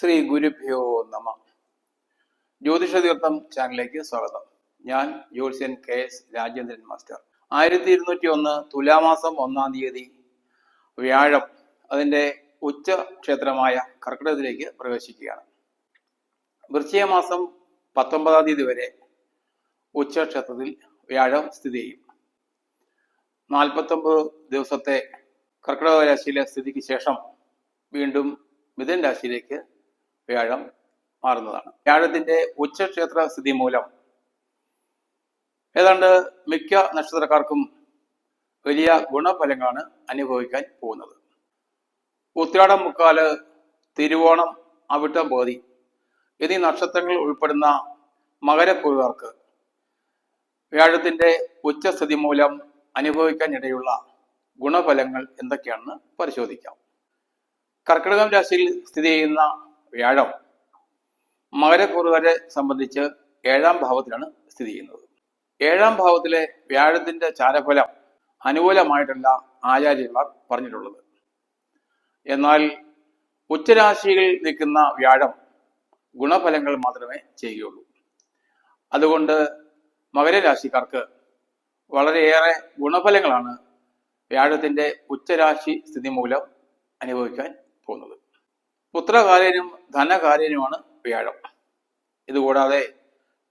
ശ്രീ ഗുരുഭ്യോ നമ. ജ്യോതിഷ തീർത്ഥം ചാനലിലേക്ക് സ്വാഗതം. ഞാൻ ജ്യോത്സ്യൻ കെ എസ് രാജേന്ദ്രൻ മാസ്റ്റർ. ആയിരത്തി ഇരുന്നൂറ്റി ഒന്ന് തുലാമാസം ഒന്നാം തീയതി വ്യാഴം അതിന്റെ ഉച്ച ക്ഷേത്രമായ കർക്കിടകത്തിലേക്ക് പ്രവേശിക്കുകയാണ്. വൃശ്ചിക മാസം പത്തൊമ്പതാം തീയതി വരെ ഉച്ച ക്ഷേത്രത്തിൽ വ്യാഴം സ്ഥിതി ചെയ്യും. നാൽപ്പത്തൊമ്പത് ദിവസത്തെ കർക്കിടക രാശിയിലെ സ്ഥിതിക്ക് ശേഷം വീണ്ടും മിഥുൻ രാശിയിലേക്ക് വ്യാഴം മാറുന്നതാണ്. വ്യാഴത്തിന്റെ ഉച്ചക്ഷേത്ര സ്ഥിതി മൂലം ഏതാണ്ട് മിക്ക നക്ഷത്രക്കാർക്കും വലിയ ഗുണഫലങ്ങളാണ് അനുഭവിക്കാൻ പോകുന്നത്. ഉത്രാടം മുക്കാൽ തിരുവോണം അവിട്ടം ബോധി എന്നീ നക്ഷത്രങ്ങൾ ഉൾപ്പെടുന്ന മകരക്കുഴുകാർക്ക് വ്യാഴത്തിന്റെ ഉച്ചസ്ഥിതി മൂലം അനുഭവിക്കാൻ ഇടയുള്ള ഗുണഫലങ്ങൾ എന്തൊക്കെയാണെന്ന് പരിശോധിക്കാം. കർക്കിടകം രാശിയിൽ സ്ഥിതി ചെയ്യുന്ന വ്യാഴം. മകരക്കുറുകാരെ സംബന്ധിച്ച് ഏഴാം ഭാവത്തിലാണ് സ്ഥിതി ചെയ്യുന്നത്. ഏഴാം ഭാവത്തിലെ വ്യാഴത്തിന്റെ ചാരഫലം അനുകൂലമായിട്ടല്ല ആചാര്യന്മാർ പറഞ്ഞിട്ടുള്ളത്. എന്നാൽ ഉച്ചരാശിയിൽ നിൽക്കുന്ന വ്യാഴം ഗുണഫലങ്ങൾ മാത്രമേ ചെയ്യുകയുള്ളൂ. അതുകൊണ്ട് മകരരാശിക്കാർക്ക് വളരെയേറെ ഗുണഫലങ്ങളാണ് വ്യാഴത്തിന്റെ ഉച്ചരാശി സ്ഥിതി മൂലം അനുഭവിക്കാൻ പോകുന്നത്. പുത്രകാര്യനും ധനകാര്യനുമാണ് വ്യാഴം. ഇതുകൂടാതെ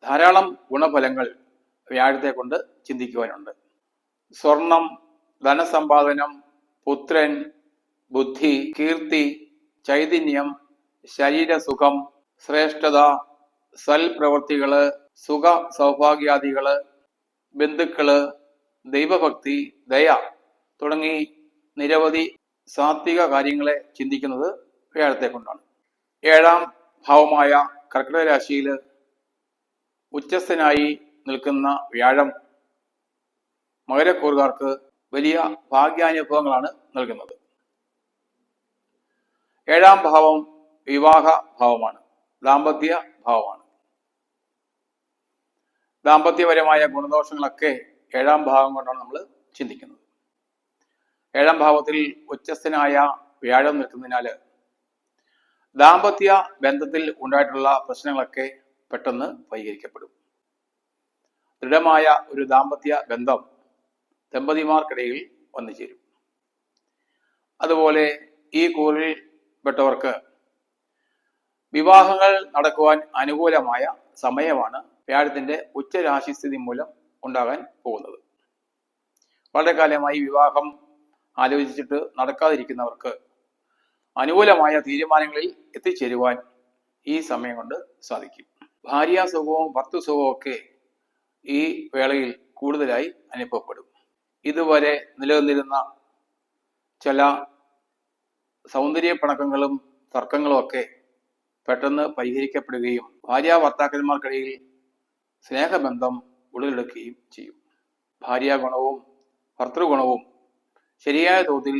ധാരാളം ഗുണഫലങ്ങൾ വ്യാഴത്തെ കൊണ്ട് ചിന്തിക്കുവാനുണ്ട്. സ്വർണം ധനസമ്പാദനം പുത്രൻ ബുദ്ധി കീർത്തി ചൈതന്യം ശരീരസുഖം ശ്രേഷ്ഠത സൽപ്രവൃത്തികൾ സുഖ സൗഭാഗ്യാദികൾ ബന്ധുക്കൾ ദൈവഭക്തി ദയ തുടങ്ങി നിരവധി സാത്വിക കാര്യങ്ങളെ ചിന്തിക്കുന്നത് വ്യാഴത്തെ കൊണ്ടാണ്. ഏഴാം ഭാവമായ കർക്കിടക രാശിയിൽ ഉച്ചസ്ഥനായി നിൽക്കുന്ന വ്യാഴം മകരക്കൂറുകാർക്ക് വലിയ ഭാഗ്യാനുഭവങ്ങളാണ് നൽകുന്നത്. ഏഴാം ഭാവം വിവാഹ ഭാവമാണ്. ദാമ്പത്യ ഭാവമാണ്. ദാമ്പത്യപരമായ ഗുണദോഷങ്ങളൊക്കെ ഏഴാം ഭാവം കൊണ്ടാണ് നമ്മൾ ചിന്തിക്കുന്നത്. ഏഴാം ഭാവത്തിൽ ഉച്ചസ്ഥനായ വ്യാഴം നിൽക്കുന്നതിനാൽ ദാമ്പത്യ ബന്ധത്തിൽ ഉണ്ടായിട്ടുള്ള പ്രശ്നങ്ങളൊക്കെ പെട്ടെന്ന് പരിഹരിക്കപ്പെടും. ദൃഢമായ ഒരു ദാമ്പത്യ ബന്ധം ദമ്പതിമാർക്കിടയിൽ വന്നു ചേരും. അതുപോലെ ഈ കൂറിൽ പെട്ടവർക്ക് വിവാഹങ്ങൾ നടക്കുവാൻ അനുകൂലമായ സമയമാണ് വ്യാഴത്തിന്റെ ഉച്ചരാശിസ്ഥിതി മൂലം ഉണ്ടാകാൻ പോകുന്നത്. വളരെ കാലമായി വിവാഹം ആലോചിച്ചിട്ട് നടക്കാതിരിക്കുന്നവർക്ക് അനുകൂലമായ തീരുമാനങ്ങളിൽ എത്തിച്ചേരുവാൻ ഈ സമയം കൊണ്ട് സാധിക്കും. ഭാര്യാസുഖവും ഭർത്തൃസുഖവും ഒക്കെ ഈ വേളയിൽ കൂടുതലായി അനുഭവപ്പെടും. ഇതുവരെ നിലനിന്നിരുന്ന ചില സൗന്ദര്യ പിണക്കങ്ങളും തർക്കങ്ങളും ഒക്കെ പെട്ടെന്ന് പരിഹരിക്കപ്പെടുകയും ഭാര്യ ഭർത്താക്കന്മാർക്കിടയിൽ സ്നേഹബന്ധം ഉടലെടുക്കുകയും ചെയ്യും. ഭാര്യാഗുണവും ഭർത്തൃഗുണവും ശരിയായ തോതിൽ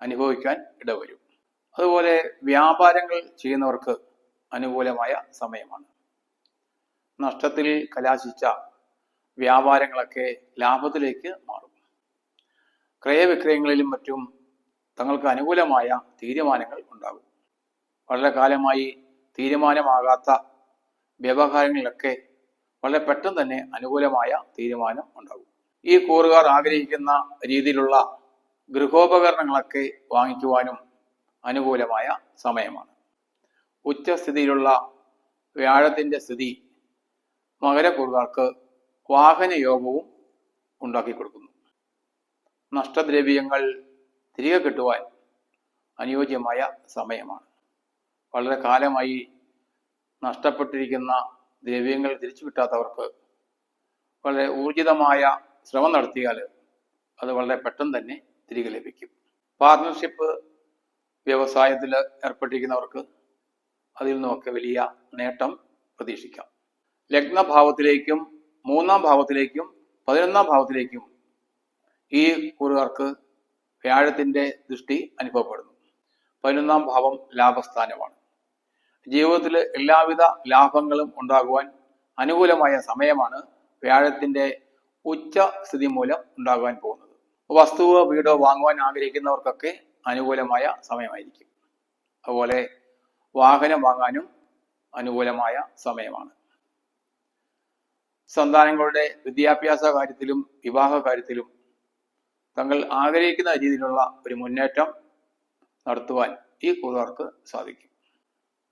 അനുഭവിക്കാൻ ഇടവരും. അതുപോലെ വ്യാപാരങ്ങൾ ചെയ്യുന്നവർക്ക് അനുകൂലമായ സമയമാണ്. നഷ്ടത്തിൽ കലാശിച്ച വ്യാപാരങ്ങളൊക്കെ ലാഭത്തിലേക്ക് മാറും. ക്രയവിക്രയങ്ങളിലും മറ്റും തങ്ങൾക്ക് അനുകൂലമായ തീരുമാനങ്ങൾ ഉണ്ടാകും. വളരെ കാലമായി തീരുമാനമാകാത്ത വ്യവഹാരങ്ങളിലൊക്കെ വളരെ പെട്ടെന്ന് തന്നെ അനുകൂലമായ തീരുമാനം ഉണ്ടാകും. ഈ കൂറുകാർ ആഗ്രഹിക്കുന്ന രീതിയിലുള്ള ഗൃഹോപകരണങ്ങളൊക്കെ വാങ്ങിക്കുവാനും അനുകൂലമായ സമയമാണ്. ഉച്ചസ്ഥിതിയിലുള്ള വ്യാഴത്തിന്റെ സ്ഥിതി മകരക്കൂറുകാർക്ക് വാഹനയോഗവും ഉണ്ടാക്കി കൊടുക്കുന്നു നഷ്ടദ്രവ്യങ്ങൾ തിരികെ കിട്ടുവാൻ അനുയോജ്യമായ സമയമാണ്. വളരെ കാലമായി നഷ്ടപ്പെട്ടിരിക്കുന്ന ദ്രവ്യങ്ങൾ തിരിച്ചു കിട്ടാത്തവർക്ക് വളരെ ഊർജിതമായ ശ്രമം നടത്തിയാൽ അത് വളരെ പെട്ടെന്ന് തന്നെ തിരികെ ലഭിക്കും. പാർട്ണർഷിപ്പ് വ്യവസായത്തിൽ ഏർപ്പെട്ടിരിക്കുന്നവർക്ക് അതിൽ നിന്നൊക്കെ വലിയ നേട്ടം പ്രതീക്ഷിക്കാം. ലഗ്നഭാവത്തിലേക്കും മൂന്നാം ഭാവത്തിലേക്കും പതിനൊന്നാം ഭാവത്തിലേക്കും ഈ കൂറുകാർക്ക് വ്യാഴത്തിന്റെ ദൃഷ്ടി അനുഭവപ്പെടുന്നു. പതിനൊന്നാം ഭാവം ലാഭസ്ഥാനമാണ്. ജീവിതത്തിൽ എല്ലാവിധ ലാഭങ്ങളും ഉണ്ടാകുവാൻ അനുകൂലമായ സമയമാണ് വ്യാഴത്തിന്റെ ഉച്ച സ്ഥിതി മൂലം ഉണ്ടാകുവാൻ പോകുന്നത്. വസ്തുവോ വീടോ വാങ്ങുവാൻ ആഗ്രഹിക്കുന്നവർക്കൊക്കെ അനുകൂലമായ സമയമായിരിക്കും. അതുപോലെ വാഹനം വാങ്ങാനും അനുകൂലമായ സമയമാണ്. സന്താനങ്ങളുടെ വിദ്യാഭ്യാസ കാര്യത്തിലും വിവാഹ കാര്യത്തിലും തങ്ങൾ ആഗ്രഹിക്കുന്ന രീതിയിലുള്ള ഒരു മുന്നേറ്റം നടത്തുവാൻ ഈ കൂതർക്ക് സാധിക്കും.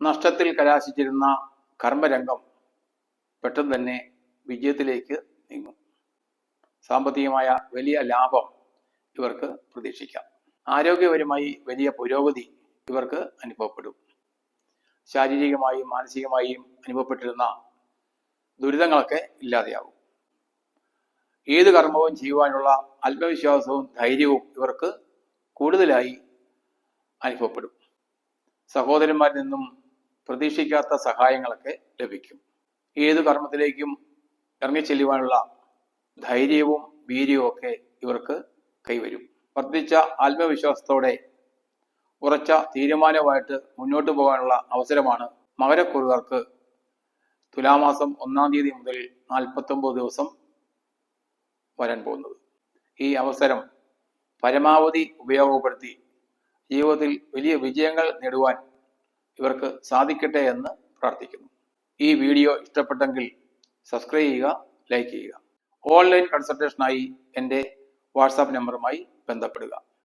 നഷ്ടത്തിൽ കലാശിച്ചിരുന്ന കർമ്മരംഗം പെട്ടെന്ന് തന്നെ വിജയത്തിലേക്ക് നീങ്ങും. സാമ്പത്തികമായ വലിയ ലാഭം ഇവർക്ക് പ്രതീക്ഷിക്കാം. ആരോഗ്യപരമായി വലിയ പുരോഗതി ഇവർക്ക് അനുഭവപ്പെടും. ശാരീരികമായും മാനസികമായും അനുഭവപ്പെട്ടിരുന്ന ദുരിതങ്ങളൊക്കെ ഇല്ലാതെയാവും. ഏത് കർമ്മവും ചെയ്യുവാനുള്ള ആത്മവിശ്വാസവും ധൈര്യവും ഇവർക്ക് കൂടുതലായി അനുഭവപ്പെടും. സഹോദരന്മാരിൽ നിന്നും പ്രതീക്ഷിക്കാത്ത സഹായങ്ങളൊക്കെ ലഭിക്കും. ഏത് കർമ്മത്തിലേക്കും ഇറങ്ങിച്ചെല്ലുവാനുള്ള ധൈര്യവും വീര്യവും ഒക്കെ ഇവർക്ക് കൈവരും. വർദ്ധിച്ച ആത്മവിശ്വാസത്തോടെ ഉറച്ച തീരുമാനമായിട്ട് മുന്നോട്ട് പോകാനുള്ള അവസരമാണ് മകരക്കുറുകാർക്ക്. തുലാമാസം ഒന്നാം തീയതി മുതൽ നാൽപ്പത്തൊമ്പത് ദിവസം വരാൻ പോകുന്നത്. ഈ അവസരം പരമാവധി ഉപയോഗപ്പെടുത്തി ജീവിതത്തിൽ വലിയ വിജയങ്ങൾ നേടുവാൻ ഇവർക്ക് സാധിക്കട്ടെ എന്ന് പ്രാർത്ഥിക്കുന്നു. ഈ വീഡിയോ ഇഷ്ടപ്പെട്ടെങ്കിൽ സബ്സ്ക്രൈബ് ചെയ്യുക ലൈക്ക് ചെയ്യുക. ഓൺലൈൻ കൺസൾട്ടേഷനായി എന്റെ വാട്സാപ്പ് നമ്പറുമായി ബന്ധപ്പെടുക.